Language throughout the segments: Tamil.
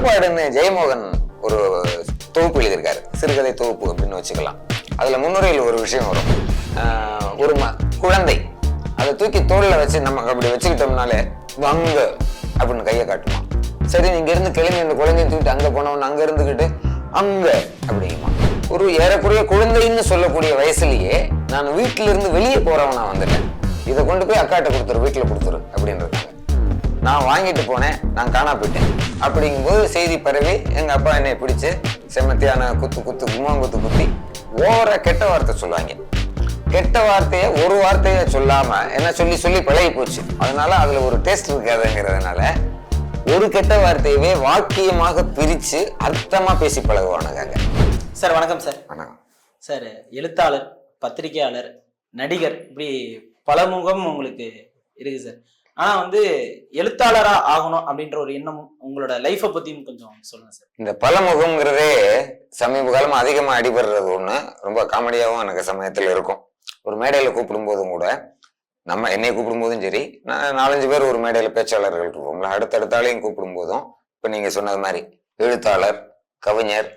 புறப்பாடுன்னு ஜெயமோகன் ஒரு தொகுப்பு எழுதியிருக்காரு. சிறுகதை தொகுப்பு அப்படின்னு வச்சுக்கலாம். அதுல முன்னுரையில் ஒரு விஷயம் வரும். ஒரு ம குழந்தை. அதை தூக்கி தோளில் வச்சு நம்ம அப்படி வச்சுக்கிட்டோம்னாலே வங்க அப்படின்னு கையை காட்டுமா. சரி நீங்க இருந்து கிளம்பி அந்த குழந்தைய தூக்கிட்டு அங்க போனவன் அங்க இருந்துகிட்டு அங்க அப்படிங்குமா. ஒரு ஏறக்குறைய குழந்தைன்னு சொல்லக்கூடிய வயசுலயே நான் வீட்டிலிருந்து வெளியே போறவனா வந்துட்டேன். இதை கொண்டு போய் அக்காட்ட கொடுத்துரு வீட்டில் கொடுத்துரு அப்படின்றது. நான் வாங்கிட்டு போனேன் நான் காணா போயிட்டேன். அப்படிங்கும்போது செய்தி பரவி எங்க அப்பா என்னை பிடிச்சு செமத்தியான குத்து குத்து கும்மாங்குத்து குத்தி ஓவரா கெட்ட வார்த்தை சொல்லுவாங்க. கெட்ட வார்த்தைய ஒரு வார்த்தைய சொல்லாம என்ன சொல்லி சொல்லி பழகி போச்சு. அதனால அதுல ஒரு டேஸ்ட் இருக்காதுங்கிறதுனால ஒரு கெட்ட வார்த்தையவே வாக்கியமாக பிரிச்சு அர்த்தமா பேசி பழகுவானுங்க சார் வணக்கம் சார். வணக்கம். சார் எழுத்தாளர் பத்திரிகையாளர் நடிகர் இப்படி பலமுகம் உங்களுக்கு இருக்கு சார். ஆனா வந்து எழுத்தாளரா ஆகணும் அப்படின்ற ஒரு எண்ணம் உங்களோட லைஃப்பை பத்தியும் கொஞ்சம் சொல்லுங்க சார் இந்த பலமுகம்ங்கிறதே சமீப காலமா அதிகமா அடிபடுறது ஒண்ணு. ரொம்ப காமெடியாவும் எனக்கு சமயத்துல இருக்கும். ஒரு மேடையில கூப்பிடும் போதும் கூட நம்ம என்னை கூப்பிடும் போதும் சரி நான் நாலஞ்சு பேர் ஒரு மேடையில பேச்சாளர்கள் இருப்போம்ல. அடுத்தடுத்தாலையும் கூப்பிடும் போதும் இப்ப நீங்க சொன்னது மாதிரி எழுத்தாளர் கவிஞர்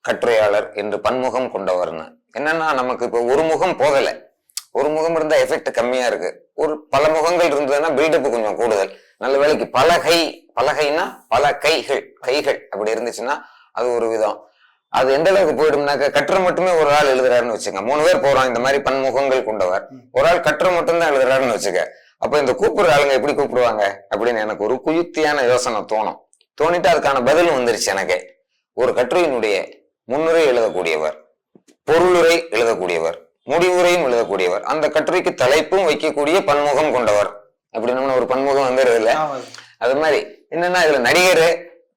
கட்டுரையாளர் என்று பன்முகம் கொண்டவர்னு. என்னன்னா நமக்கு இப்போ ஒரு முகம் போகலை. ஒரு முகம் இருந்தா எஃபெக்ட் கம்மியா இருக்கு. ஒரு பல முகங்கள் இருந்ததுன்னா பில்டப் கொஞ்சம் கூடுதல். நல்ல வேலைக்கு பலகை பலகைனா பல கைகள் கைகள் அப்படி இருந்துச்சுன்னா அது ஒரு விதம். அது எந்த அளவுக்கு போயிடும்னாக்க கட்டுரை மட்டுமே ஒரு ஆள் எழுதுறாருன்னு வச்சுங்க மூணு பேர் போறோம் இந்த மாதிரி பன்முகங்கள் கொண்டவர். ஒரு ஆள் கட்டுரை மட்டும்தான் எழுதுறாருன்னு வச்சுக்க. அப்ப இந்த கூப்பிடுற ஆளுங்க எப்படி கூப்பிடுவாங்க? அப்படின்னு எனக்கு ஒரு குயுக்தியான யோசனை தோணும். தோணிட்டு அதுக்கான பதிலும் வந்துருச்சு எனக்கு. ஒரு கட்டுரையினுடைய முன்னுரை எழுதக்கூடியவர் பொருளுரை எழுதக்கூடியவர். முடிவுரையும் எழுதக்கூடியவர். அந்த கட்டுரைக்கு தலைப்பும் வைக்கக்கூடிய பன்முகம் கொண்டவர். அப்படின்னு ஒரு பன்முகம் வந்துடுது இல்ல? அது மாதிரி என்னன்னா இதுல நடிகர்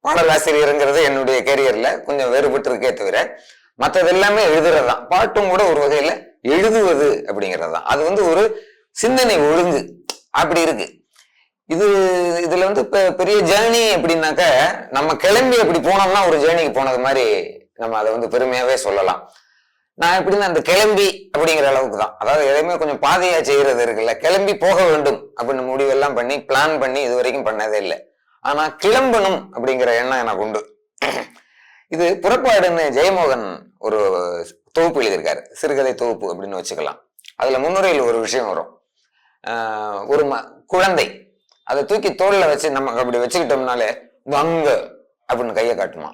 பாடலாசிரியருங்கிறது என்னுடைய கேரியர்ல கொஞ்சம் வேறுபட்டு இருக்கே தவிர மற்றது எல்லாமே எழுதுறதுதான். பாட்டும் கூட ஒரு வகையில எழுதுவது அப்படிங்கிறது தான் அது வந்து ஒரு சிந்தனை ஒழுங்கு. அப்படி இருக்கு. இது இதுல வந்து பெரிய ஜேர்னி அப்படின்னாக்க நம்ம கிளம்பி அப்படி போனோம்னா ஒரு ஜேர்னிக்கு போனது மாதிரி நம்ம அதை வந்து பெருமையாவே சொல்லலாம். நான் எப்படின்னா அந்த கிளம்பி அப்படிங்கிற அளவுக்கு தான் அதாவது எதையுமே கொஞ்சம் பாதையா செய்யறது இருக்குல்ல. கிளம்பி போக வேண்டும் அப்படின்னு முடிவெல்லாம் பண்ணி பிளான் பண்ணி இது வரைக்கும் பண்ணதே இல்லை. ஆனா கிளம்பணும் அப்படிங்கிற எண்ணம் எனக்கு உண்டு. இது புறப்பாடுன்னு ஜெயமோகன் ஒரு தொகுப்பு எழுதியிருக்காரு. சிறுகதை தொகுப்பு அப்படின்னு வச்சுக்கலாம். அதுல முன்னுரையில் ஒரு விஷயம் வரும். ஒரு ம குழந்தை. அதை தூக்கி தோல்ல வச்சு நம்ம அப்படி வச்சுக்கிட்டோம்னாலே வங்க அப்படின்னு கையை காட்டுமா.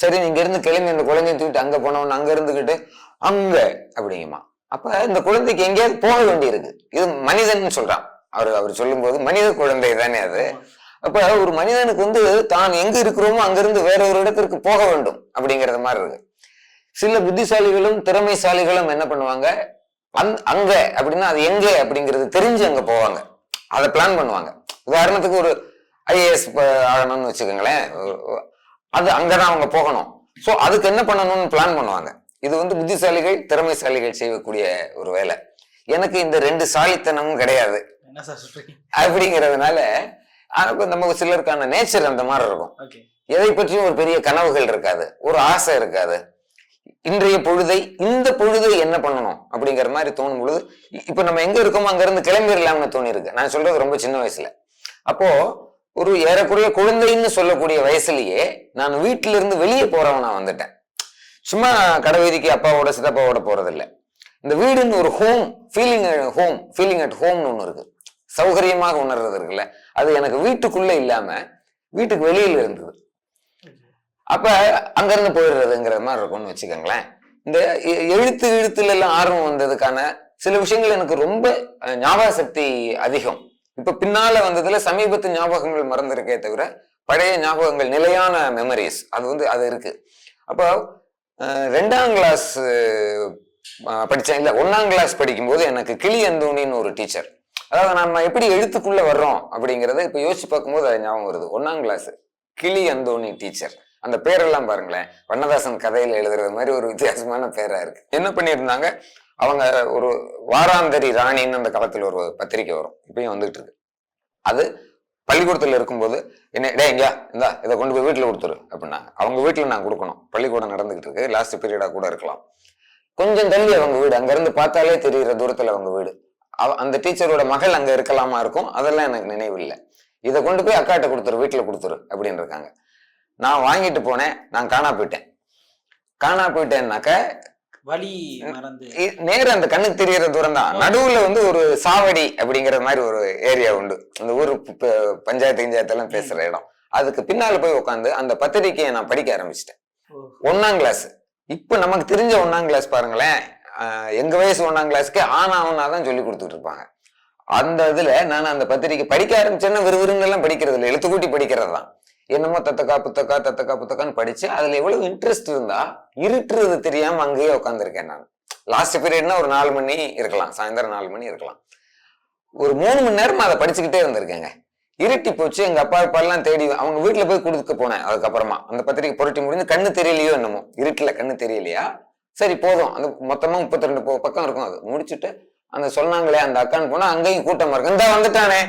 சரி நீங்க இருந்து கிளம்பி அந்த குழந்தைய தூக்கிட்டு அங்க போனவன் அங்க இருந்துகிட்டு அங்க அப்படிங்குமா. அப்ப இந்த குழந்தைக்கு எங்கேயாவது போக வேண்டியிருக்கு. இது மனிதன் சொல்றான். அவர் அவர் சொல்லும்போது மனித குழந்தை தானே அது. அப்ப ஒரு மனிதனுக்கு வந்து தான் எங்க இருக்கிறோமோ அங்கிருந்து வேற ஒரு இடத்திற்கு போக வேண்டும் அப்படிங்கறது மாதிரி இருக்கு. சில புத்திசாலிகளும் திறமைசாலிகளும் என்ன பண்ணுவாங்க? அந் அங்க அப்படின்னா அது எங்க அப்படிங்கிறது தெரிஞ்சு அங்க போவாங்க. அதை பிளான் பண்ணுவாங்க. உதாரணத்துக்கு ஒரு ஐஏஎஸ் ஆகணும்னு வச்சுக்கோங்களேன். அது அங்கதான் அவங்க போகணும். சோ அதுக்கு என்ன பண்ணணும்னு பிளான் பண்ணுவாங்க? இது வந்து புத்திசாலிகள் திறமைசாலிகள் செய்யக்கூடிய ஒரு வேலை. எனக்கு இந்த ரெண்டு சாலித்தனமும் கிடையாது. அப்படிங்கிறதுனால நம்ம சிலருக்கான நேச்சர் அந்த மாதிரி இருக்கும். எதை பற்றியும் ஒரு பெரிய கனவுகள் இருக்காது. ஒரு ஆசை இருக்காது. இன்றைய பொழுதை இந்த பொழுதை என்ன பண்ணணும்? அப்படிங்கிற மாதிரி தோணும் பொழுது இப்ப நம்ம எங்க இருக்கோமோ அங்க இருந்து கிளம்பிடலாம்னு தோணி இருக்கு நான் சொல்றது ரொம்ப சின்ன வயசுல. அப்போ ஒரு ஏறக்குறைய குழந்தைன்னு சொல்லக்கூடிய வயசுலயே நான் வீட்டில இருந்து வெளியே போறவனா வந்துட்டேன். சும்மா கடைவீதிக்கு அப்பாவோட சித்தப்பாவோட போறதில்ல. இந்த வீடுன்னு ஒரு home feeling home feeling at ஹோம்னு ஒன்று இருக்கு. சௌகரியமாக உணர்றது இருக்குல்ல. அது எனக்கு வீட்டுக்குள்ள இல்லாம வீட்டுக்கு வெளியில இருந்தது. அப்ப அங்கிருந்து போயிடுறதுங்கிற மாதிரி இருக்கும்னு வச்சுக்கோங்களேன். இந்த எ- எழுத்து எழுத்துல எல்லாம் ஆர்வம் வந்ததுக்கான சில விஷயங்கள் எனக்கு ரொம்ப ஞாபக சக்தி அதிகம். இப்ப பின்னால வந்ததுல சமீபத்து ஞாபகங்கள் மறந்துருக்கே தவிர பழைய ஞாபகங்கள் நிலையான மெமரிஸ் அது வந்து அது இருக்கு. அப்போ ரெண்டாம் கிளாஸ் படித்தேன் இல்லை ஒன்றாம் கிளாஸ் படிக்கும்போது எனக்கு கிளி அந்தோணின்னு ஒரு டீச்சர் அதாவது நம்ம எப்படி எழுத்துக்குள்ளே வர்றோம் அப்படிங்கிறத இப்போ யோசிச்சு பார்க்கும்போது அது ஞாபகம் வருது. ஒன்றாம் கிளாஸ் கிளி அந்தோணி டீச்சர் அந்த பேரெல்லாம் பாருங்களேன். வண்ணதாசன் கதையில் எழுதுறது மாதிரி ஒரு வித்தியாசமான பேராக இருக்கு. என்ன பண்ணியிருந்தாங்க? அவங்க ஒரு வாராந்தரி ராணின்னு அந்த காலத்தில் ஒரு பத்திரிக்கை வரும். இப்பயும் வந்துகிட்டு இருக்கு. அது பள்ளிக்கூடத்தில் இருக்கும்போது என்ன டே எங்கயா இந்தா இதை கொண்டு போய் வீட்டில் கொடுத்துரு அப்படின்னாங்க அவங்க வீட்டில் நான் கொடுக்கணும். பள்ளிக்கூடம் நடந்துகிட்டு இருக்கு. லாஸ்ட் பீரியடா கூட இருக்கலாம். கொஞ்சம் தள்ளி அவங்க வீடு. அங்கேருந்து பார்த்தாலே தெரியுற தூரத்தில் அவங்க வீடு. அவ- அந்த டீச்சரோட மகள் அங்கே இருக்கலாமா இருக்கும்? அதெல்லாம் எனக்கு நினைவு இல்லை இதை கொண்டு போய் அக்காட்ட கொடுத்துரு வீட்டில் கொடுத்துரு அப்படின்னு இருக்காங்க. நான் வாங்கிட்டு போனேன். நான் காணா போயிட்டேன். காணா போயிட்டேன்னாக்க வழி நேரா அந்த கண்ணுக்கு தெரியற தூரம் தான் நடுவுல வந்து ஒரு சாவடி அப்படிங்கிற மாதிரி ஒரு ஏரியா உண்டு. அந்த ஊர் பஞ்சாயத்து கிஞ்சாயத்து எல்லாம் பேசுற இடம். அதுக்கு பின்னால போய் உட்காந்து அந்த பத்திரிக்கையை நான் படிக்க ஆரம்பிச்சிட்டேன். ஒன்னாம் கிளாஸ் இப்ப நமக்கு தெரிஞ்ச ஒன்னாம் கிளாஸ் பாருங்களேன். எங்க வயசு ஒன்னாம் கிளாஸ்க்கு ஆனா அவனா தான் சொல்லி கொடுத்துட்டு இருப்பாங்க. அந்த இதுல நான் அந்த பத்திரிக்கை படிக்க ஆரம்பிச்சேன்னா விறுவிறுன்னு எல்லாம் படிக்கிறது இல்லை எழுத்துக்கூட்டி படிக்கிறது தான் என்னமோ தத்தக்கா புத்தக்கா தத்தக்கா புத்தக்கான்னு படிச்சு அதுல எவ்வளவு இன்ட்ரெஸ்ட் இருந்தா இருட்டுறது தெரியாம அங்கேயே உட்காந்துருக்கேன் நான். லாஸ்ட் பீரியட்னா ஒரு நாலு மணி இருக்கலாம். சாயந்தரம் நாலு மணி இருக்கலாம். ஒரு மூணு மணி நேரமா அதை படிச்சுக்கிட்டே இருந்திருக்கேங்க. இருட்டி போச்சு எங்க அப்பா அப்பாலாம் தேடி அவங்க வீட்டுல போய் கொடுக்க போனேன் அதுக்கப்புறமா. அந்த பத்திரிக்கை புரட்டி முடிஞ்சு கண்ணு தெரியலையோ என்னமோ. இருட்டுல கண்ணு தெரியலையா? சரி போதும். அந்த மொத்தமா முப்பத்தி ரெண்டு பக்கம் இருக்கும் அது. முடிச்சுட்டு அந்த சொன்னாங்களே அந்த அக்கான்னு போனா அங்கேயும் கூட்டமா இருக்கு இந்த வந்துட்டானே.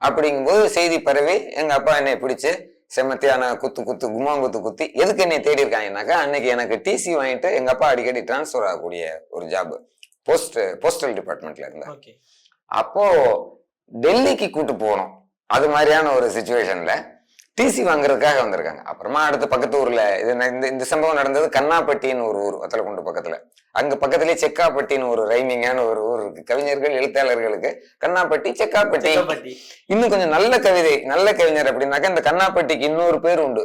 அப்படிங்கும்போது செய்தி பரவி எங்க அப்பா என்னை பிடிச்சு செமத்தியான குத்து குத்து கும்மாங்குத்து குத்தி எதுக்கு என்னை தேடி இருக்காங்கன்னாக்கா அன்னைக்கு எனக்கு டிசி வாங்கிட்டு எங்க அப்பா அடிக்கடி டிரான்ஸ்ஃபர் ஆகக்கூடிய ஒரு ஜாப் போஸ்ட் போஸ்டல் டிபார்ட்மெண்ட்ல இருந்தார் ஓகே அப்போ டெல்லிக்கு கூட்டு போகணும் அது மாதிரியான ஒரு சுச்சுவேஷன்ல டிசி வாங்குறதுக்காக வந்திருக்காங்க. அப்புறமா அடுத்து பக்கத்து ஊர்ல இது இந்த இந்த சம்பவம் நடந்தது கண்ணாப்பட்டின்னு ஒரு ஊர் வத்தலக்குண்டு பக்கத்துல. அங்க பக்கத்துலயே செக்காப்பட்டின்னு ஒரு ரைமிங்கான ஒரு ஊர் இருக்கு. கவிஞர்கள் எழுத்தாளர்களுக்கு கண்ணாப்பட்டி செக்காப்பட்டி. இன்னும் கொஞ்சம் நல்ல கவிதை நல்ல கவிஞர் அப்படின்னாக்கா இந்த கண்ணாப்பட்டிக்கு இன்னொரு பேர் உண்டு.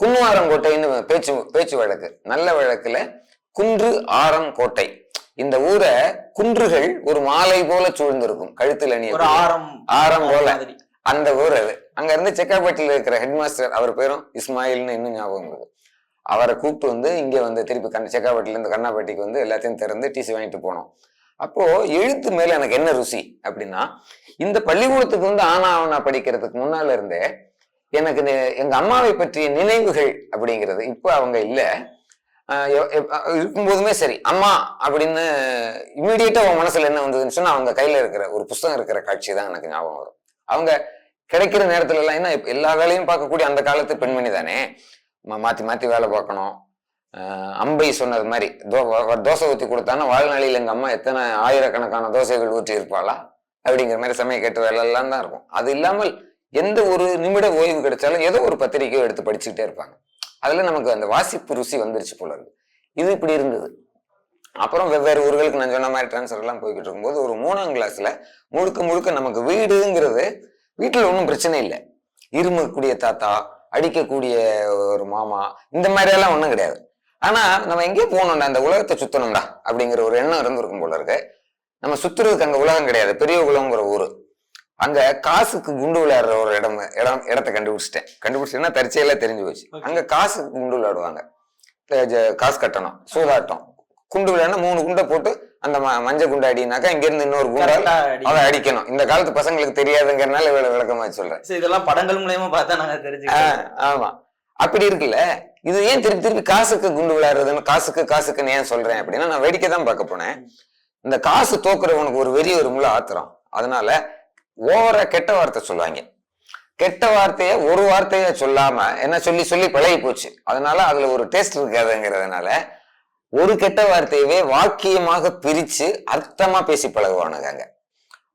குன்னுவாரங்கோட்டைன்னு பேச்சு பேச்சு வழக்கு. நல்ல வழக்குல குன்று ஆரம் கோட்டை. இந்த ஊரை குன்றுகள் ஒரு மாலை போல சூழ்ந்திருக்கும். கழுத்தில் ஒரு ஆரம் ஆரம் போல. அந்த ஊர் அது. அங்க இருந்து இருக்கிற ஹெட் மாஸ்டர் அவர் பேரும் இஸ்மாயில்னு இன்னும் ஞாபகம் இருக்கு அவரை கூப்பிட்டு வந்து இங்கே வந்து திருப்பி கண்ண செக்காப்பட்டிலேருந்து கண்ணாப்பட்டிக்கு வந்து எல்லாத்தையும் திறந்து டிசி வாங்கிட்டு போனோம். அப்போ எழுத்து மேல எனக்கு என்ன ருசி அப்படின்னா இந்த பள்ளிக்கூடத்துக்கு வந்து ஆனா ஆவணா படிக்கிறதுக்கு முன்னால இருந்தே எனக்கு இந்த- எங்க அம்மாவை பற்றிய நினைவுகள் அப்படிங்கிறது இப்போ அவங்க இல்லை. இருக்கும்போதுமே சரி அம்மா அப்படின்னு இமீடியட்டா உன் மனசுல என்ன வந்ததுன்னு சொன்னா அவங்க கையில இருக்கிற ஒரு புஸ்தகம் இருக்கிற காட்சி தான் எனக்கு ஞாபகம் வரும். அவங்க கிடைக்கிற நேரத்துல எல்லாம் என்ன எல்லா வேலையும் பார்க்கக்கூடிய அந்த காலத்து பெண்மணி தானே? மாத்தி மாத்தி வேலை பார்க்கணும். அம்பை சொன்னது மாதிரி தோ- தோசை ஊற்றி கொடுத்தானா வாழ்நாளில் எங்கள் அம்மா எத்தனை ஆயிரக்கணக்கான தோசைகள் ஊற்றி இருப்பாளா? அப்படிங்கிற மாதிரி சமயக்கட்டு வேலை எல்லாம் தான் இருக்கும். அது இல்லாமல் எந்த ஒரு நிமிட ஓய்வு கிடைச்சாலும் ஏதோ ஒரு பத்திரிக்கையோ எடுத்து படிச்சுக்கிட்டே இருப்பாங்க. அதில் நமக்கு அந்த வாசிப்பு ருசி வந்துருச்சு போல இருக்கு. இது இப்படி இருந்தது. அப்புறம் வெவ்வேறு ஊர்களுக்கு நான் சொன்ன மாதிரி டிரான்ஸ்ஃபர் எல்லாம் போய்கிட்டு இருக்கும்போது ஒரு மூணாம் கிளாஸ்ல முழுக்க முழுக்க நமக்கு வீடுங்கிறது வீட்டுல ஒன்றும் பிரச்சனை இல்லை. இருமக்கூடிய தாத்தா அடிக்கக்கூடிய ஒரு மாமா இந்த மாதிரி எல்லாம் ஒன்றும் கிடையாது. ஆனா நம்ம எங்கேயோ போகணும்டா இந்த உலகத்தை சுத்தணும்டா அப்படிங்கிற ஒரு எண்ணம் இருந்திருக்கும் போல இருக்கு. நம்ம சுத்துறதுக்கு அங்க உலகம் கிடையாது பெரிய உலகங்கிற ஊரு. அங்க காசுக்கு குண்டு விளையாடுற ஒரு இடம் இடம் இடத்த கண்டுபிடிச்சிட்டேன். கண்டுபிடிச்சிட்டேன்னா தற்செயலா தெரிஞ்சு போச்சு. அங்க காசுக்கு குண்டு விளையாடுவாங்க. காசு கட்டணும் சூதாட்டம். குண்டு விளையாடினா மூணு குண்டை போட்டு அந்த மஞ்சள் குண்டு அடினாக்கா இங்க இருந்து இன்னொரு குண்டால் அதை அடிக்கணும். இந்த காலத்து பசங்களுக்கு தெரியாதுங்கிறனால இவ்வளவு விளக்கமா சொல்றேன். இதெல்லாம் படங்கள் மூலயமா பார்த்தா நாங்க ஆஹ் ஆமா. அப்படி இருக்குல்ல? இது ஏன் திருப்பி திருப்பி காசுக்கு குண்டு விளையாடுறதுன்னு காசுக்கு காசுக்குன்னு ஏன் சொல்றேன் அப்படின்னா நான் வேடிக்கை தான் பார்க்க போனேன். இந்த காசு தோக்குறவனுக்கு ஒரு வெறி வரும்ல ஆத்திரம். அதனால ஓவரா கெட்ட வார்த்தை சொல்லுவாங்க. கெட்ட வார்த்தைய ஒரு வார்த்தைய சொல்லாம என்ன சொல்லி சொல்லி பழகி போச்சு அதனால அதுல ஒரு டேஸ்ட் இருக்காதுங்கிறதுனால ஒரு கெட்ட வார்த்தையவே வாக்கியமாக பிரித்து அர்த்தமாக பேசி பழகுவானுங்க.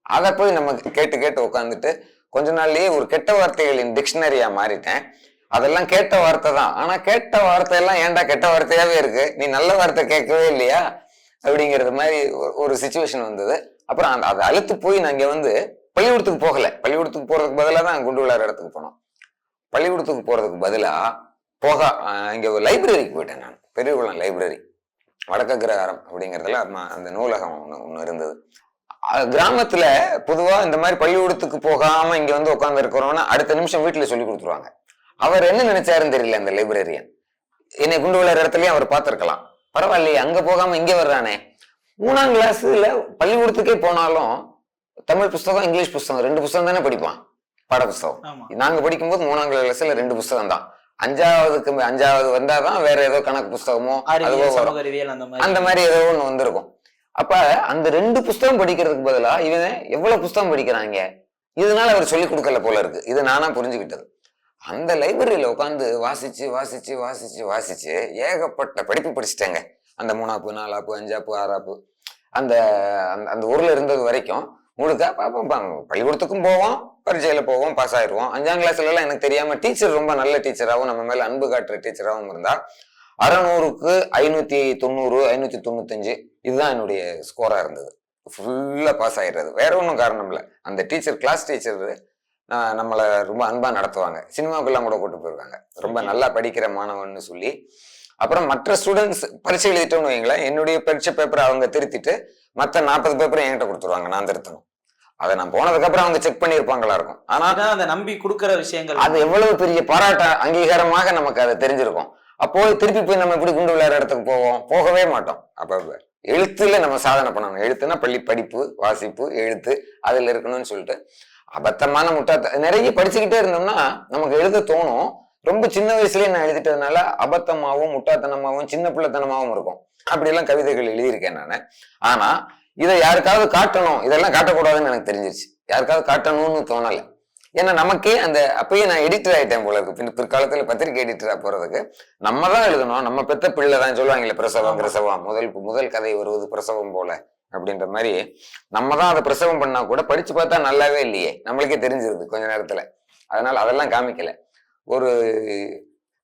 அதை போய் நம்ம கேட்டு கேட்டு உட்காந்துட்டு கொஞ்ச நாள்லயே ஒரு கெட்ட வார்த்தைகளின் டிக்ஷனரியா மாறிட்டேன். அதெல்லாம் கேட்ட வார்த்தை தான். ஆனா கேட்ட வார்த்தை எல்லாம் ஏன்டா கெட்ட வார்த்தையாவே இருக்கு? நீ நல்ல வார்த்தை கேட்கவே இல்லையா? அப்படிங்கிறது மாதிரி ஒரு- ஒரு சுச்சுவேஷன் வந்தது. அப்புறம் அந்த அதை அழுத்து போய் நான் வந்து பள்ளிக்கூடத்துக்கு போகல. பள்ளிக்கூடத்துக்கு போறதுக்கு பதிலாக தான் குண்டு விளையாடுற இடத்துக்கு போனோம். பள்ளிக்கூடத்துக்கு போறதுக்கு பதிலாக போக இங்க ஒரு லைப்ரரிக்கு போயிட்டேன் நான். பெரியகுளம் லைப்ரரி வடக்க கிரகாரம் அப்படிங்கிறதுல அந்த நூலகம் ஒன்று ஒன்று இருந்தது. கிராமத்துல பொதுவா இந்த மாதிரி பள்ளிக்கூடத்துக்கு போகாம இங்க வந்து உட்கார்ந்து இருக்கிறோம்னா அடுத்த நிமிஷம் வீட்டுல சொல்லி கொடுத்துருவாங்க. அவர் என்ன நினைச்சாருன்னு தெரியல அந்த லைப்ரரியன் என்னை குண்டு விளையாடுற இடத்துலயும் அவர் பார்த்திருக்கலாம். பரவாயில்லையே அங்க போகாம இங்க வர்றானே. மூணாம் கிளாஸ்ல பள்ளிக்கூடத்துக்கே போனாலும் தமிழ் புஸ்தகம் இங்கிலீஷ் புஸ்தகம் ரெண்டு புஸ்தகம் தானே படிப்பான் பாட புஸ்தகம் நாங்க படிக்கும்போது மூணாம் கிளாஸ்ல ரெண்டு புஸ்தகம் தான் அஞ்சாவதுக்கு அஞ்சாவது வந்தாதான் வேற ஏதோ கணக்கு புஸ்தகமோ அதுவோ அந்த மாதிரி. ஏதோ ஒண்ணு வந்திருக்கும். அப்ப அந்த ரெண்டு புஸ்தகம் படிக்கிறதுக்கு பதிலா இவன் எவ்வளவு புஸ்தகம் படிக்கிறாங்க? இதனால அவர் சொல்லி கொடுக்கல போல இருக்கு. இது நானா புரிஞ்சுக்கிட்டது. அந்த லைப்ரரியில உட்காந்து வாசிச்சு வாசிச்சு வாசிச்சு வாசிச்சு ஏகப்பட்ட படிப்பு படிச்சுட்டேங்க. அந்த மூணாப்பு நாலாப்பு அஞ்சாப்பு ஆறாப்பு. அந்த அந்த- அந்த ஊர்ல இருந்தது வரைக்கும் முழுக்க பாப்போம். பள்ளிக்கூடத்துக்கும் போவோம். பரீட்சையில போவோம் பாஸ் ஆயிடுவோம் அஞ்சாம் கிளாஸ்ல எல்லாம் எனக்கு தெரியாம டீச்சர் ரொம்ப நல்ல டீச்சராகவும் நம்ம மேல அன்பு காட்டுற டீச்சராகவும் இருந்தா அறநூறுக்கு ஐநூத்தி தொண்ணூறு ஐநூத்தி தொண்ணூத்தஞ்சு இதுதான் என்னுடைய ஸ்கோரா இருந்தது. ஃபுல்லா பாஸ் ஆயிடுறது. வேற ஒன்றும் காரணம் இல்லை. அந்த டீச்சர் கிளாஸ் டீச்சர் நம்மளை ரொம்ப அன்பா நடத்துவாங்க. சினிமாவுக்கெல்லாம் கூட கூட்டு போயிருக்காங்க. ரொம்ப நல்லா படிக்கிற மாணவன்னு சொல்லி. அப்புறம் மற்ற ஸ்டூடெண்ட்ஸ் பரீட்சை எழுதிட்டோம்னு வைங்களேன் என்னுடைய பரீட்சை பேப்பரை அவங்க திருத்திட்டு மற்ற நாற்பது பேப்பரை என்கிட்ட கொடுத்துருவாங்க. நான் திருத்தணும். அதை நான் போனதுக்கு அப்புறம் அவங்க செக் பண்ணியிருப்பாங்களா இருக்கும். ஆனா அந்த நம்பி கொடுக்கிற விஷயங்கள். அது எவ்வளவு பெரிய பாராட்ட அங்கீகாரமாக நமக்கு அது தெரிஞ்சிருக்கும். அப்போ திருப்பி போய் நம்ம இப்படி குண்டு விளையாடுற இடத்துக்கு போவோம்? போகவே மாட்டோம். அப்ப எழுத்துல நம்ம சாதனை பண்ணணும். எழுத்துனா பள்ளி படிப்பு வாசிப்பு எழுத்து அதுல இருக்கணும்னு சொல்லிட்டு அபத்தமான முட்டாத்த நிறைய படிச்சுக்கிட்டே இருந்தோம்னா நமக்கு எழுத தோணும். ரொம்ப சின்ன வயசுலயே நான் எழுதிட்டதுனால அபத்தமாவும் முட்டாத்தனமாவும் சின்ன பிள்ளைத்தனமாவும் இருக்கும். அப்படியெல்லாம் கவிதைகள் எழுதியிருக்கேன் நான். ஆனா இதை யாருக்காவது காட்டணும். இதெல்லாம் காட்டக்கூடாதுன்னு எனக்கு தெரிஞ்சிருச்சு. யாருக்காவது காட்டணும்னு தோணலை. ஏன்னா நமக்கே அந்த அப்பயே நான் எடிட்டர் ஆகிட்டேன் போல இருக்கு. பின் பிற்காலத்தில் பத்திரிகை எடிட்டராக போகிறதுக்கு நம்ம தான் எழுதணும். நம்ம பெத்த பிள்ளை தான் சொல்லுவாங்களே பிரசவம் பிரசவம். முதல் முதல் கதை வருவது பிரசவம் போல அப்படின்ற மாதிரி நம்ம தான் அதை பிரசவம் பண்ணா கூட படிச்சு பார்த்தா நல்லாவே இல்லையே. நம்மளுக்கே தெரிஞ்சிருது கொஞ்ச நேரத்துல. அதனால அதெல்லாம் காமிக்கல. ஒரு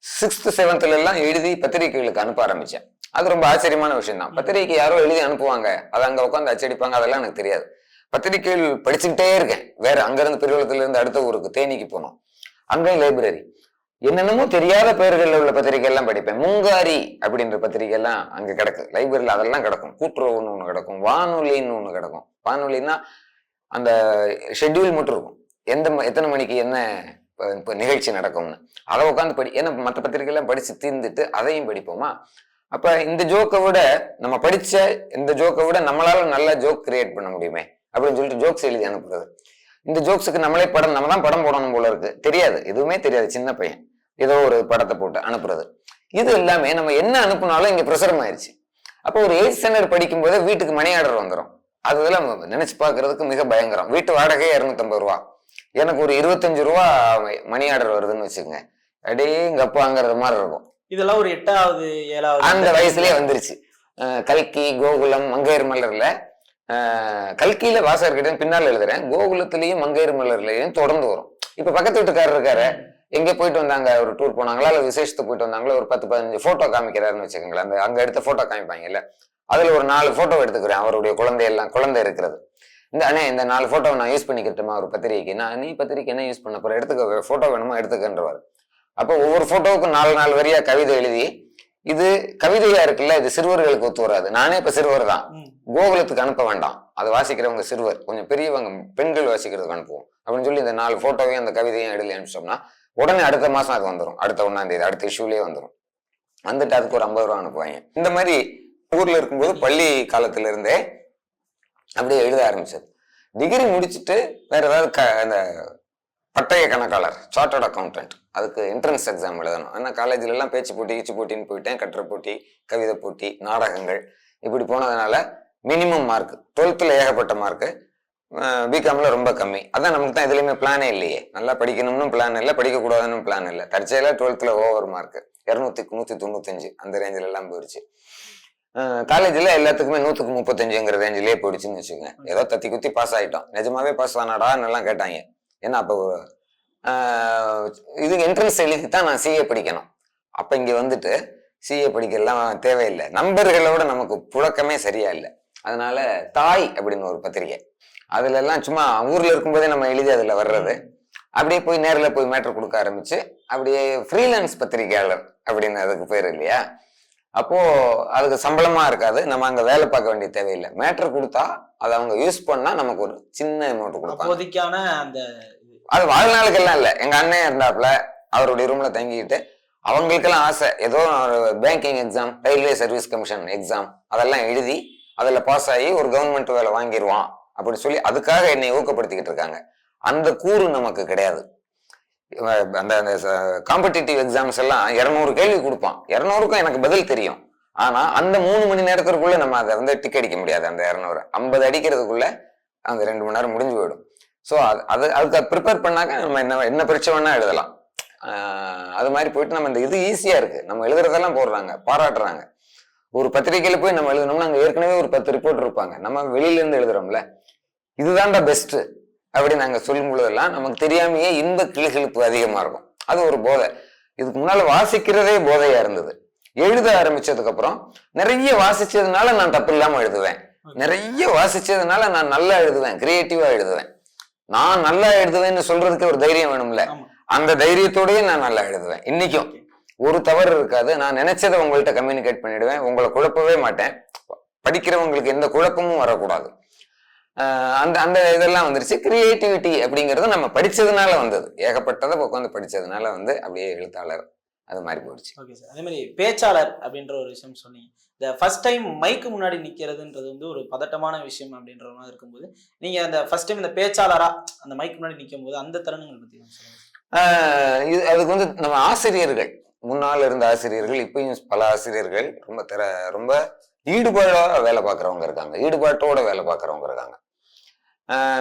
சிக்ஸ்த் செவன்த்ல எல்லாம் எழுதி பத்திரிகைகளுக்கு அனுப்ப ஆரம்பிச்சேன். அது ரொம்ப ஆச்சரியமான விஷயம் தான் பத்திரிகைக்கு யாரோ எழுதி அனுப்புவாங்க. அதை அங்க உட்காந்து அச்சடிப்பாங்க. அதெல்லாம் எனக்கு தெரியாது. பத்திரிகைகள் படிச்சுக்கிட்டே இருக்கேன். வேற அங்கிருந்து இருந்து அடுத்த ஊருக்கு தேனிக்கு போனோம். அங்கேயும் லைப்ரரி என்னென்னமோ தெரியாத பெயர்கள்ல உள்ள பத்திரிகை எல்லாம் படிப்பேன். முங்காரி அப்படின்ற பத்திரிகை எல்லாம் அங்க கிடக்கு. லைப்ரரியில அதெல்லாம் கிடக்கும். கூட்டுறவுன்னு ஒண்ணு கிடக்கும். வானொலின்னு ஒண்ணு கிடக்கும். வானொலின்னா அந்த ஷெட்யூல் மட்டும் இருக்கும். எந்த எத்தனை மணிக்கு என்ன இப்ப நிகழ்ச்சி நடக்கும்னு. அதை உட்காந்து படி ஏன்னா மற்ற பத்திரிகை எல்லாம் படிச்சு தீர்ந்துட்டு அதையும் படிப்போமா? அப்ப இந்த ஜோக்கை விட நம்ம படிச்ச இந்த ஜோக்கை விட நம்மளால நல்ல ஜோக் கிரியேட் பண்ண முடியுமே அப்படின்னு சொல்லிட்டு ஜோக்ஸ் எழுதி அனுப்புறது. இந்த ஜோக்ஸுக்கு நம்மளே படம் நம்ம தான் படம் போடணும் போல இருக்கு. தெரியாது. எதுவுமே தெரியாது. சின்ன பையன். ஏதோ ஒரு படத்தை போட்டு அனுப்புறது. இது எல்லாமே நம்ம என்ன அனுப்புனாலும் இங்க பிரசுரம் ஆயிடுச்சு அப்போ ஒரு எயிட் ஸ்டாண்டர்ட் படிக்கும் போதே வீட்டுக்கு மணி ஆர்டர் வந்துடும் அதெல்லாம் நினைச்சு பார்க்கறதுக்கு மிக பயங்கரம். வீட்டு வாடகை இரநூத்தம்பது ரூபா. எனக்கு ஒரு இருபத்தஞ்சு ரூபா மணி ஆர்டர் வருதுன்னு வச்சுக்கோங்க. அடே அப்பாங்கிறது மாதிரி இருக்கும். இதெல்லாம் ஒரு எட்டாவது ஏழாவது அந்த வயசுலயே வந்துருச்சு. கல்கி கோகுலம் மங்கையர் மலர்ல. கல்கியில வாசகர்கிட்ட பின்னால் எழுதுறேன். கோகுலத்திலயும் மங்கையர் மலர்லயும் தொடர்ந்து வரும். இப்ப பக்கத்து வீட்டுக்காரர் இருக்காரு. எங்க போயிட்டு வந்தாங்க? ஒரு டூர் போனாங்களா? இல்ல விசேஷத்துக்கு போயிட்டு வந்தாங்களா? ஒரு பத்து பதினஞ்சு போட்டோ காமிக்கிறாருன்னு வச்சுக்கோங்களேன். அந்த அங்க எடுத்த போட்டோ காமிப்பாங்கல்ல. அதுல ஒரு நாலு போட்டோ எடுத்துக்கிறேன். அவருடைய குழந்தை எல்லாம் குழந்தை இருக்கிறது. இந்த அண்ணே இந்த நாலு போட்டோவை நான் யூஸ் பண்ணிக்கிட்டுமா ஒரு பத்திரிகைக்கு. நான் நீ பத்திரிக்கை என்ன யூஸ் பண்ண போற? எடுத்துக்க. போட்டோ வேணுமா? எடுத்துக்கன்றவார். அப்போ ஒவ்வொரு போட்டோவுக்கும் நாலு நாலு வரியா கவிதை எழுதி இது கவிதையா இருக்குல்ல இது சிறுவர்களுக்கு ஒத்து வராது. நானே இப்ப சிறுவர் தான். கோகுலத்துக்கு அனுப்ப வேண்டாம். அதை வாசிக்கிறவங்க சிறுவர். கொஞ்சம் பெரியவங்க பெண்கள் வாசிக்கிறதுக்கு அனுப்புவோம். அப்படின்னு சொல்லி இந்த நாலு போட்டோவையும் அந்த கவிதையும் எழுதி அனுப்பிச்சோம்னா உடனே அடுத்த மாசம் அது வந்துடும் அடுத்த ஒன்னாம் தேதி அடுத்த இஷ்யூலயே வந்துடும் வந்துட்டு அதுக்கு ஒரு ஐம்பது ரூபா அனுப்புவாங்க. இந்த மாதிரி ஊர்ல இருக்கும்போது பள்ளி காலத்துல இருந்தே அப்படியே எழுத ஆரம்பிச்சது. டிகிரி முடிச்சுட்டு வேற ஏதாவது க அந்த பட்டய கணக்காளர் சார்ட்டர்ட் அக்கௌண்டன்ட் அதுக்கு என்ட்ரன்ஸ் எக்ஸாம் எழுதணும். ஆனால் காலேஜ்ல எல்லாம் பேச்சு போட்டி ஈச்சு போட்டின்னு போயிட்டேன். கட்டுரை போட்டி கவிதை போட்டி நாடகங்கள். இப்படி போனதுனால மினிமம் மார்க் டுவெல்த்தில் ஏகப்பட்ட மார்க்கு பிகாம்ல ரொம்ப கம்மி. அதான் நமக்கு தான் எதுலேயுமே பிளானே இல்லையே. நல்லா படிக்கணும்னு பிளான் இல்லை படிக்கக்கூடாதுன்னு பிளான் இல்லை. தற்செயலாக டுவெல்த்தில் ஓவர் மார்க்கு இரநூத்தி நூற்றி தொண்ணூத்தஞ்சு அந்த ரேஞ்சில் எல்லாம் போயிடுச்சு காலேஜில் எல்லாத்துக்குமே நூற்றுக்கு முப்பத்தஞ்சுங்கிற ரேஞ்சிலே போயிடுச்சுன்னு வச்சுக்கோங்க. ஏதோ தத்தி குத்தி பாஸ் ஆகிட்டோம் நிஜமாவே பாஸ் ஆனாடான்னு எல்லாம் கேட்டாங்க. ஏன்னா அப்போ இது என்ட்ரன்ஸ் எழுதி தான் நான் சிஏ படிக்கணும். அப்போ இங்கே வந்துட்டு சிஏ படிக்கலாம் தேவையில்லை. நண்பர்களோட நமக்கு புழக்கமே சரியா இல்லை. அதனால தாய் அப்படின்னு ஒரு பத்திரிகை. அதுல எல்லாம் சும்மா ஊர்ல இருக்கும்போதே நம்ம எழுதி அதுல வர்றது. அப்படியே போய் நேரில் போய் மேட்ரு கொடுக்க ஆரம்பிச்சு அப்படியே ஃப்ரீலான்ஸ் பத்திரிகையாளர் அப்படின்னு அதுக்கு பேர் இல்லையா? அப்போ அதுக்கு சம்பளமா இருக்காது. நம்ம அங்க வேலை பார்க்க வேண்டிய தேவையில்லை. மேட்டர் கொடுத்தா அதை அவங்க யூஸ் பண்ணா நமக்கு ஒரு சின்ன அமௌண்ட் கொடுப்பாங்க. அந்த அது வாழ்நாளுக்கெல்லாம் இல்லை. எங்க அண்ணன் இருந்தாப்புல அவருடைய ரூம்ல தங்கிக்கிட்டு அவங்களுக்கெல்லாம் ஆசை. ஏதோ ஒரு banking exam railway service commission exam அதெல்லாம் எழுதி அதுல பாஸ் ஆகி ஒரு கவர்மெண்ட் வேலை வாங்கிடுவான் அப்படி சொல்லி அதுக்காக என்னை ஊக்கப்படுத்திக்கிட்டு இருக்காங்க. அந்த கூறு நமக்கு கிடையாது. அந்த அந்த காம்படிட்டிவ் எக்ஸாம்ஸ் எல்லாம் இரநூறு கேள்வி கொடுப்பான். இரநூறுக்கும் எனக்கு பதில் தெரியும். ஆனா அந்த மூணு மணி நேரத்திற்குள்ள நம்ம அதை வந்து டிக் அடிக்க முடியாது அந்த இரநூறு. ஐம்பது அடிக்கிறதுக்குள்ள அந்த ரெண்டு மணி நேரம் முடிஞ்சு போயிடும். ஸோ அது அது அதுக்கு ப்ரிப்பேர் பண்ணாக்க நம்ம என்ன என்ன பரீட்சை வேணா எழுதலாம். அது மாதிரி போயிட்டு நம்ம இந்த இது ஈஸியா இருக்கு. நம்ம எழுதுறதெல்லாம் போடுறாங்க பாராட்டுறாங்க. ஒரு பத்திரிக்கையில போய் நம்ம எழுதணும்னா அங்கே ஏற்கனவே ஒரு பத்து ரிப்போர்ட் இருப்பாங்க. நம்ம வெளியில இருந்து எழுதுறோம்ல. இதுதான்டா பெஸ்ட்டு அப்படி நாங்க சொல்லும் பொழுதெல்லாம் நமக்கு தெரியாமையே இன்ப கிளுகிழுப்பு அதிகமா இருக்கும். அது ஒரு போதை. இதுக்கு முன்னால வாசிக்கிறதே போதையா இருந்தது. எழுத ஆரம்பிச்சதுக்கு அப்புறம் நிறைய வாசிச்சதுனால நான் தப்பு இல்லாம எழுதுவேன். நிறைய வாசிச்சதுனால நான் நல்லா எழுதுவேன். கிரியேட்டிவா எழுதுவேன். நான் நல்லா எழுதுவேன்னு சொல்றதுக்கு ஒரு தைரியம் வேணும்ல. அந்த தைரியத்தோடயே நான் நல்லா எழுதுவேன். இன்னைக்கும் ஒரு தவறு இருக்காது. நான் நினைச்சதை உங்கள்கிட்ட கம்யூனிகேட் பண்ணிடுவேன். உங்களை குழப்பவே மாட்டேன். படிக்கிறவங்களுக்கு எந்த குழப்பமும் வரக்கூடாது. அந்த அந்த இதெல்லாம் வந்துருச்சு. கிரியேட்டிவிட்டி அப்படிங்கிறது நம்ம படிச்சதுனால வந்தது. ஏகப்பட்டதை உட்காந்து படிச்சதுனால வந்து அப்படியே எழுத்தாளர் அது மாதிரி போயிடுச்சு. Okay sir. அதே மாதிரி பேச்சாளர் அப்படின்ற ஒரு விஷயம் சொன்னீங்க. இந்த ஃபர்ஸ்ட் டைம் மைக்கு முன்னாடி நிக்கிறதுன்றது வந்து ஒரு பதட்டமான விஷயம் அப்படின்ற மாதிரி இருக்கும்போது நீங்க அந்த ஃபர்ஸ்ட் டைம் இந்த பேச்சாளரா அந்த மைக்கு முன்னாடி நிற்கும் போது அந்த தருணங்கள் ஆஹ் இது அதுக்கு வந்து நம்ம ஆசிரியர்கள் முன்னால் இருந்த ஆசிரியர்கள் இப்பயும் பல ஆசிரியர்கள் ரொம்ப திற ரொம்ப ஈடுபாடோட வேலை பார்க்குறவங்க இருக்காங்க. ஈடுபாட்டோட வேலை பார்க்குறவங்க இருக்காங்க.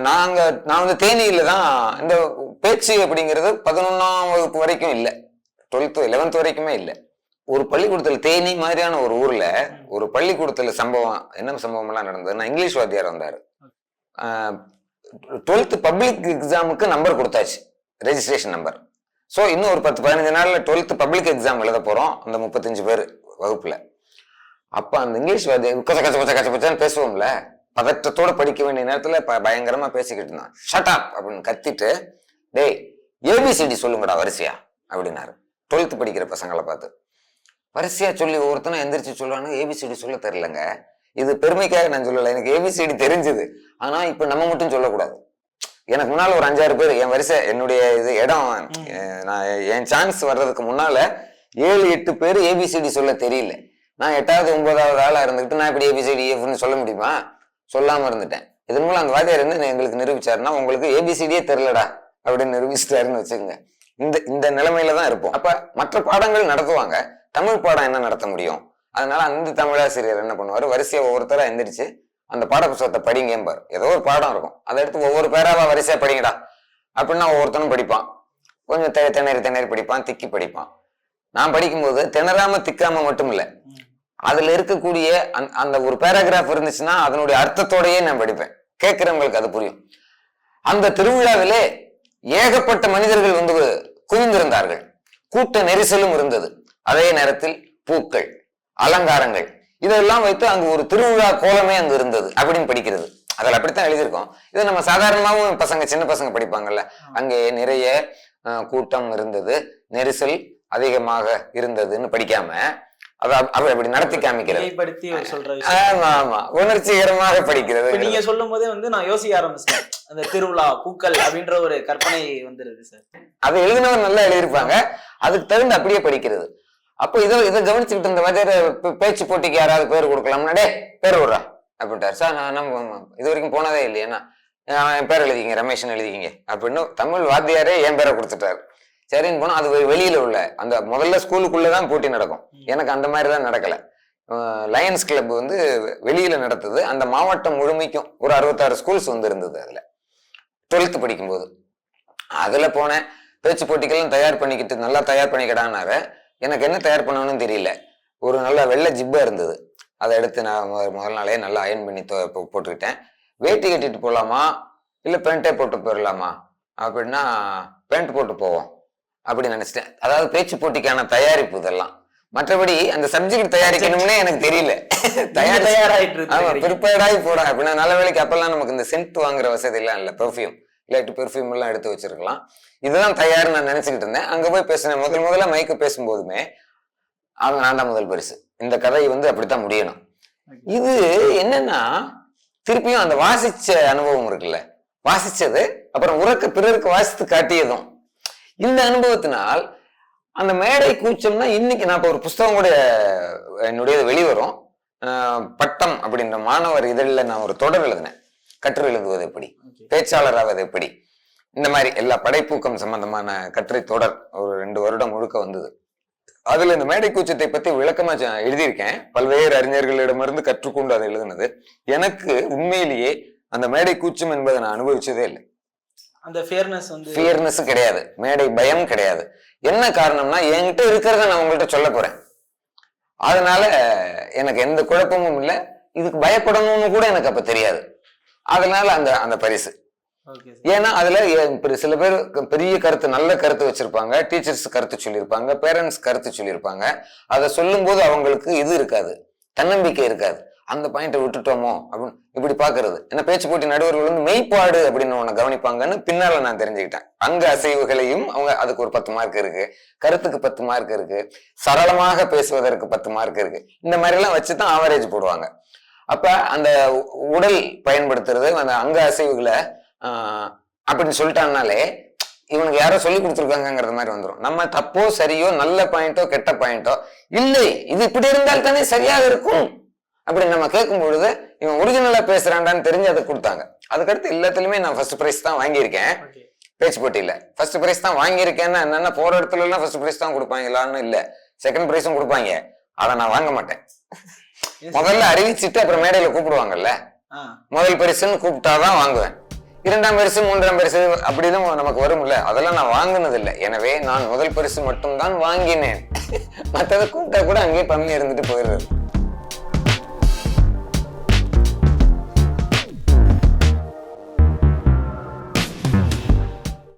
நாங்க நான் வந்து தேனியில தான் இந்த பேச்சு அப்படிங்கிறது பதினொன்னாம் வகுப்பு வரைக்கும் இல்லை. டுவெல்த்து லெவன்த் வரைக்குமே இல்லை. ஒரு பள்ளிக்கூடத்துல தேனி மாதிரியான ஒரு ஊர்ல ஒரு பள்ளிக்கூடத்துல சம்பவம் என்ன சம்பவம் எல்லாம் நடந்ததுன்னா இங்கிலீஷ் வாத்தியார் வந்தாரு. டுவெல்த் பப்ளிக் எக்ஸாமுக்கு நம்பர் கொடுத்தாச்சு. ரெஜிஸ்ட்ரேஷன் நம்பர் ஸோ இன்னும் ஒரு பத்து பதினஞ்சு நாள்ல டுவெல்த் பப்ளிக் எக்ஸாம் எழுத போறோம் அந்த முப்பத்தஞ்சு பேர் வகுப்புல. அப்ப அந்த இங்கிலீஷ் வாத்தியார் கச்ச கச்ச கச்ச கச்ச கச்சன்னு பேசுவோம்ல. பதட்டத்தோட படிக்க வேண்டிய நேரத்துல பயங்கரமா பேசிக்கிட்டு இருந்தான். ஷட் அப் அப்படின்னு கத்திட்டு டேய் ஏபிசிடி சொல்லுங்கடா வரிசையா? அப்படின்னாரு. டுவெல்த் படிக்கிற பசங்களை பார்த்து. வரிசையா சொல்லி ஒவ்வொருத்தனும் எந்திரிச்சு சொல்லுவாங்க ஏபிசிடி சொல்ல தெரியலங்க. இது பெருமைக்காக நான் சொல்லல எனக்கு ஏபிசிடி தெரிஞ்சது. ஆனா இப்ப நம்ம மட்டும் சொல்லக்கூடாது. எனக்கு முன்னால ஒரு அஞ்சாறு பேர் என் வரிசை என்னுடைய இது இடம் நான் என் சான்ஸ் வர்றதுக்கு முன்னால ஏழு எட்டு பேர் ஏபிசிடி சொல்ல தெரியல. நான் எட்டாவது ஒன்பதாவது ஆளா இருந்துகிட்டு நான் இப்படி ஏபிசிடி எஃப்னு சொல்ல முடியுமா? சொல்லாம இருந்துட்டேன். இதன் மூலம் அந்த வாத்தியார் என்ன எங்களுக்கு நிரூபிச்சாருன்னா உங்களுக்கு ஏபிசிடியே தெரிலடா அப்படின்னு நிரூபிச்சிட்டாருன்னு வச்சுக்கோங்க. இந்த இந்த நிலைமையில தான் இருப்போம். அப்ப மற்ற பாடங்கள் நடத்துவாங்க. தமிழ் பாடம் என்ன நடத்த முடியும்? அதனால அந்த தமிழாசிரியர் என்ன பண்ணுவார்? வரிசையா ஒவ்வொருத்தரா எந்திரிச்சு அந்த பாட புத்தகத்தை படிங்கம்பார் ஏதோ ஒரு பாடம் இருக்கும். அதை எடுத்து ஒவ்வொரு பேராவா வரிசையா படிங்கடா அப்படின்னா ஒவ்வொருத்தனும் படிப்பான். கொஞ்சம் தெ- திணறி திணறி படிப்பான் திக்கி படிப்பான். நான் படிக்கும்போது திணறாம திக்காம மட்டும் இல்ல. அதுல இருக்கக்கூடிய அந்த- அந்த ஒரு பேராகிராஃப் இருந்துச்சுன்னா அதனுடைய அர்த்தத்தோடயே நான் படிப்பேன். கேட்கிறவங்களுக்கு அது புரியும். அந்த திருவிழாவிலே ஏகப்பட்ட மனிதர்கள் வந்து குவிந்திருந்தார்கள். கூட்ட நெரிசலும் இருந்தது. அதே நேரத்தில் பூக்கள் அலங்காரங்கள் இதெல்லாம் வைத்து அங்கு ஒரு திருவிழா கோலமே அங்கு இருந்தது அப்படின்னு படிக்கிறது. அதில் அப்படித்தான் எழுதியிருக்கோம். இதை நம்ம சாதாரணமாகவும் பசங்க சின்ன பசங்க படிப்பாங்கல்ல. அங்கே நிறைய கூட்டம் இருந்தது. நெரிசல் அதிகமாக இருந்ததுன்னு படிக்காம அதை அப்~ அப்படி நடத்தி காமிக்கிறது. ஆமா ஆமா. உணர்ச்சிகரமாக படிக்கிறது. நீங்க சொல்லும் போதே வந்து நான் யோசிக்க ஆரம்பிச்சிட்டேன். அந்த திருவிழா பூக்கள் அப்படின்ற ஒரு கற்பனை வந்துருது சார். அதை எழுதினவர் நல்லா எழுதியிருப்பாங்க. அதுக்கு தகுந்து அப்படியே படிக்கிறது. அப்போ இதை இதை கவனிச்சுக்கிட்டு இருந்த பே- பேச்சு போட்டிக்கு யாராவது பேர் கொடுக்கலாம்னா டே பேர் விடுறா அப்படின்ட்டார். சார் நான் நம்ம இது வரைக்கும் போனதே இல்லையேண்ணா "ஆஹ் என் பேர் எழுதிக்கிங்க ரமேஷ்னு எழுதிக்கிங்க அப்படின்னு தமிழ் வாத்தியாரே என் பேரை கொடுத்துட்டாரு. சரின்னு போனா அது வெளியில உள்ள அந்த முதல்ல ஸ்கூலுக்குள்ள தான் போட்டி நடக்கும். எனக்கு அந்த மாதிரி தான் நடக்கல. லயன்ஸ் கிளப் வந்து வெளியில நடத்துது. அந்த மாவட்டம் முழுமைக்கும் ஒரு அறுபத்தாறு ஸ்கூல்ஸ் வந்து இருந்தது அதுல. டுவெல்த் படிக்கும்போது. அதுல போனேன். பேச்சு போட்டிக்கெல்லாம் தயார் பண்ணிக்கிட்டு நல்லா தயார் பண்ணிக்கடான்னாரு எனக்கு என்ன தயார் பண்ணணும்னு தெரியல. ஒரு நல்ல வெள்ளை ஜிப்பா இருந்தது. அதை எடுத்து நான் முத- முதல் நாளே நல்லா அயன் பண்ணி போட்டுக்கிட்டேன். வேட்டி கட்டிட்டு போகலாமா இல்லை பேண்ட்டே போட்டு போயிடலாமா அப்படின்னா பேண்ட் போட்டு போவோம். அப்படி நினைச்சிட்டேன். அதாவது பேச்சு போட்டிக்கான தயாரிப்பு இதெல்லாம். மற்றபடி அந்த சப்ஜெக்ட் தயாரிக்கணும்னே எனக்கு தெரியல. தயார் தயார் தயாராயிட்டு ஆமா ப்ரிப்பேர்டாகி போடா. அப்படின்னா நல்ல வேலைக்கு அப்பெல்லாம் நமக்கு இந்த சென்ட் வாங்குற வசதி எல்லாம் இல்லை. பெர்ஃப்யூம் இல்லாட்டி பெர்ஃப்யூம் எல்லாம் எடுத்து வச்சிருக்கலாம். இதுதான் தயார்னு நான் நினைச்சுக்கிட்டு இருந்தேன். அங்க போய் பேசினேன். முதல் முதல்ல மைக்கு பேசும்போதுமே அவன் நான் தான் முதல் பரிசு. இந்த கதை வந்து அப்படித்தான் முடியணும். இது என்னன்னா திருப்பியும் அந்த வாசிச்ச அனுபவம் இருக்குல்ல. வாசிச்சது அப்புறம் உறக்க பிறருக்கு வாசித்து காட்டியதும். இந்த அனுபவத்தினால் அந்த மேடை கூச்சம்னா இன்னைக்கு நான் இப்போ ஒரு புஸ்தகம் கூட என்னுடையது வெளிவரும். பட்டம் அப்படின்ற மாணவர் இதழில் நான் ஒரு தொடர் எழுதினேன். கட்டுரை எழுதுவது எப்படி? Okay. பேச்சாளர் ஆவது எப்படி? இந்த மாதிரி எல்லா படைப்பூக்கம் சம்பந்தமான கட்டுரை தொடர் ஒரு ரெண்டு வருடம் முழுக்க வந்தது. அதுல இந்த மேடை கூச்சத்தை பத்தி விளக்கமா எழுதியிருக்கேன். பல்வேறு அறிஞர்களிடமிருந்து கற்றுக்கொண்டு அதை எழுதினது. எனக்கு உண்மையிலேயே அந்த மேடை கூச்சம் என்பதை நான் அனுபவிச்சதே இல்லை. அந்த ஃபேர்னஸ் வந்து ஃபியர்னஸ் கிடையாது. மேடை பயம் கிடையாது. என்ன காரணம்னா என்கிட்ட இருக்கிறத நான் உங்கள்கிட்ட சொல்ல போறேன். அதனால எனக்கு எந்த குழப்பமும் இல்லை. இதுக்கு பயப்படணும்னு கூட எனக்கு அப்ப தெரியாது. அதனால அந்த அந்த பரிசு. ஏன்னா அதுல சில பேர் பெரிய கருத்து நல்ல கருத்து வச்சிருப்பாங்க. டீச்சர்ஸ் கருத்து சொல்லியிருப்பாங்க. பேரண்ட்ஸ் கருத்து சொல்லியிருப்பாங்க. அதை சொல்லும்போது அவங்களுக்கு இது இருக்காது. தன்னம்பிக்கை இருக்காது. அந்த பாயிண்ட்டை விட்டுட்டோமோ அப்படின்னு இப்படி பாக்குறது ஏன்னா பேச்சு போட்டி நடுவர்கள் வந்து மெய்ப்பாடு அப்படின்னு உன்னை கவனிப்பாங்கன்னு பின்னால நான் தெரிஞ்சுக்கிட்டேன். அங்க அசைவுகளையும் அவங்க அதுக்கு ஒரு பத்து மார்க் இருக்கு. கருத்துக்கு பத்து மார்க் இருக்கு. சரளமாக பேசுவதற்கு பத்து மார்க் இருக்கு. இந்த மாதிரி எல்லாம் வச்சுதான் ஆவரேஜ் போடுவாங்க. அப்ப அந்த உ- உடல் பயன்படுத்துறது அந்த அங்க அசைவுகளை ஆஹ், அப்படின்னு சொல்லிட்டாங்கனாலே இவனுக்கு யாரோ சொல்லி கொடுத்துருக்காங்கிறது மாதிரி வந்துடும் நம்ம தப்போ சரியோ நல்ல பாயிண்டோ கெட்ட பாயிண்டோ இல்லை இது இப்படி இருந்தால் தானே சரியாக இருக்கும். அப்படி நம்ம கேட்கும் பொழுது இவன் ஒரிஜினலா பேசுறான்டான்னு தெரிஞ்சு அதை கொடுத்தாங்க. அதுக்கடுத்து எல்லாத்துலயுமே நான் ஃபர்ஸ்ட் ப்ரைஸ் தான் வாங்கியிருக்கேன். பேச்சு போட்டியில ஃபர்ஸ்ட் பிரைஸ் தான் வாங்கியிருக்கேன்னா என்னன்னா போற இடத்துல எல்லாம் ஃபர்ஸ்ட் பிரைஸ் தான் கொடுப்பாங்களான்னு இல்ல. செகண்ட் பிரைஸும் கொடுப்பாங்க. அதை நான் வாங்க மாட்டேன். முதல்ல அறிவிச்சிட்டு அப்புறம் மேடையில கூப்பிடுவாங்கல்ல. முதல் பரிசுன்னு கூப்பிட்டாதான் வாங்குவேன். இரண்டாம் பரிசு மூன்றாம் பரிசு அப்படிதான் நமக்கு வரும்ல. அதெல்லாம் நான் வாங்குனது இல்லை. எனவே நான் முதல் பரிசு மட்டும்தான் வாங்கினேன். மற்றதை கூப்பிட்டா கூட அங்கேயே பம்மி இருந்துட்டு போயிடுறது.